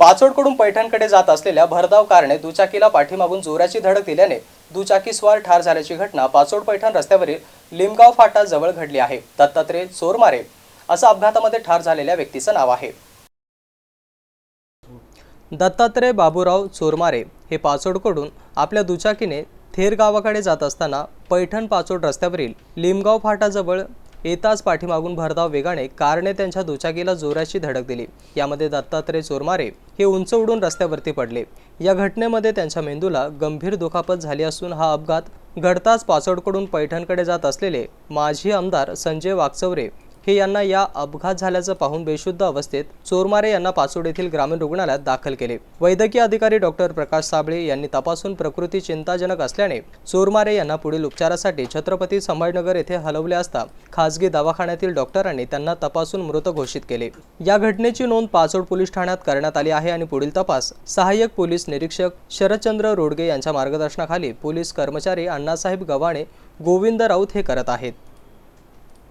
पाचोडकडून पैठणकडे जात असलेल्या भरधाव कारने दुचाकीला पाठीमागून जोराची धडक दिल्याने दुचाकीस्वार ठार झाल्याची घटना पाचोड पैठण रस्त्यावरील लिमगाव फाटा जवळ घडली आहे. दत्तात्रय चोरमारे असं अपघातामध्ये ठार झालेल्या व्यक्तीचं नाव आहे. दत्तात्रय बाबूराव चोरमारे हे पाचोडकडून आपल्या दुचाकीने थेर गावाकडे जात असताना पैठण पाचोड रस्त्यावरील लिमगाव फाटाजवळ येताच पाठीमागून भरधाव वेगाने कारने त्यांच्या दुचाकीला जोराची धडक दिली. यामध्ये दत्तात्रय चोरमारे हे उंच उडून रस्त्यावरती पडले. या घटनेमध्ये त्यांच्या मेंदूला गंभीर दुखापत झाली असून हा अपघात घडताच पाचोडकडून पैठणकडे जात असलेले माजी आमदार संजय वाकचौरे हे यांना या अपघात झाल्याचं पाहून बेशुद्ध अवस्थेत चोरमारे यांना पाचोड येथील ग्रामीण रुग्णालयात दाखल केले. वैद्यकीय अधिकारी डॉक्टर प्रकाश साबळे यांनी तपासून प्रकृती चिंताजनक असल्याने चोरमारे यांना पुढील उपचारासाठी छत्रपती संभाजीनगर येथे हलवले असता खासगी दवाखान्यातील डॉक्टरांनी त्यांना तपासून मृत घोषित केले. या घटनेची नोंद पाचोड पोलीस ठाण्यात करण्यात आली आहे आणि पुढील तपास सहाय्यक पोलीस निरीक्षक शरदचंद्र रोडगे यांच्या मार्गदर्शनाखाली पोलीस कर्मचारी अण्णासाहेब गव्हाणे गोविंद राऊत हे करत आहेत.